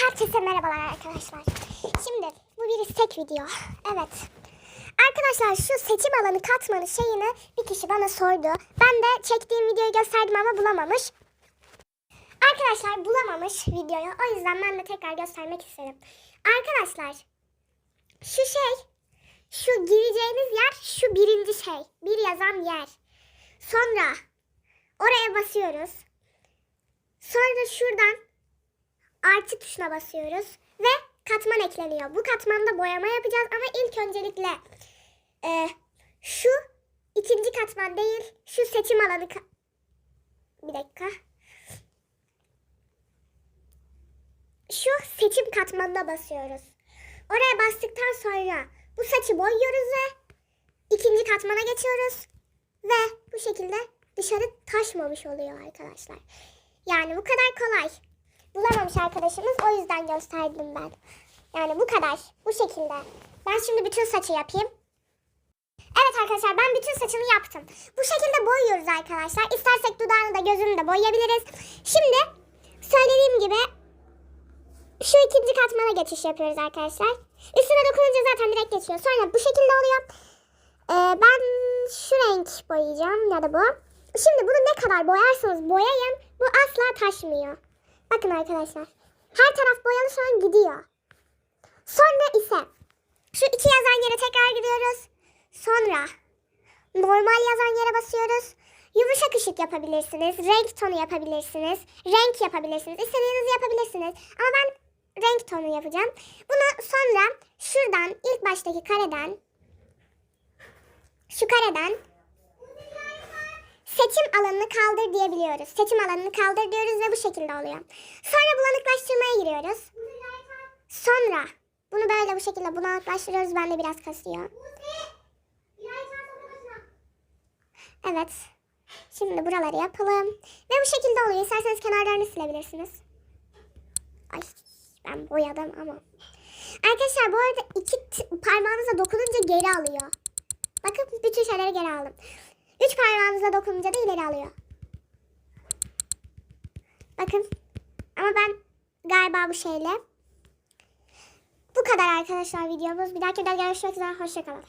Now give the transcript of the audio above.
Herkese merhabalar arkadaşlar. Şimdi bu bir istek video. Evet. Arkadaşlar şu seçim alanı katmanı şeyini bir kişi bana sordu. Ben de çektiğim videoyu gösterdim ama bulamamış. Arkadaşlar bulamamış videoyu. O yüzden ben de tekrar göstermek istedim. Arkadaşlar şu şey şu gireceğiniz yer şu birinci şey. Bir yazan yer. Sonra oraya basıyoruz. Sonra şuradan artı tuşuna basıyoruz ve katman ekleniyor. Bu katmanda boyama yapacağız ama ilk öncelikle e, şu ikinci katman değil şu seçim alanı bir dakika. Şu seçim katmanına basıyoruz. Oraya bastıktan sonra bu saçı boyuyoruz ve ikinci katmana geçiyoruz. Ve bu şekilde dışarı taşmamış oluyor arkadaşlar. Yani bu kadar kolay. Bulamamış arkadaşımız o yüzden gösterdim ben. Yani bu kadar. Bu şekilde. Ben şimdi bütün saçı yapayım. Evet arkadaşlar ben bütün saçını yaptım. Bu şekilde boyuyoruz arkadaşlar. İstersek dudağını da gözünü de boyayabiliriz. Şimdi söylediğim gibi şu ikinci katmana geçiş yapıyoruz arkadaşlar. Üstüne dokununca zaten direkt geçiyor. Sonra bu şekilde oluyor. Ee, ben şu renk boyayacağım ya da bu. Şimdi bunu ne kadar boyarsanız boyayın bu asla taşmıyor. Bakın arkadaşlar. Her taraf boyalı şu an gidiyor. Sonra ise şu iki yazan yere tekrar gidiyoruz. Sonra normal yazan yere basıyoruz. Yumuşak ışık yapabilirsiniz. Renk tonu yapabilirsiniz. Renk yapabilirsiniz. İstediğinizi yapabilirsiniz. Ama ben renk tonu yapacağım. Bunu sonra şuradan ilk baştaki kareden şu kareden seçim alanını kaldır diyebiliyoruz. Seçim alanını kaldır diyoruz ve bu şekilde oluyor. Sonra bulanıklaştırmaya giriyoruz. Sonra bunu böyle bu şekilde bulanıklaştırıyoruz. Ben de biraz kasıyor. Evet. Şimdi buraları yapalım. Ve bu şekilde oluyor. İsterseniz kenarlarını silebilirsiniz. Ay ben boyadım ama. Arkadaşlar bu arada iki parmağınıza dokununca geri alıyor. Bakın bütün şeyleri geri aldım. Üç parmağınıza dokununca da ileri alıyor. Bakın. Ama ben galiba bu şeyle. Bu kadar arkadaşlar videomuz. Bir dahaki videoda görüşmek üzere. Hoşçakalın.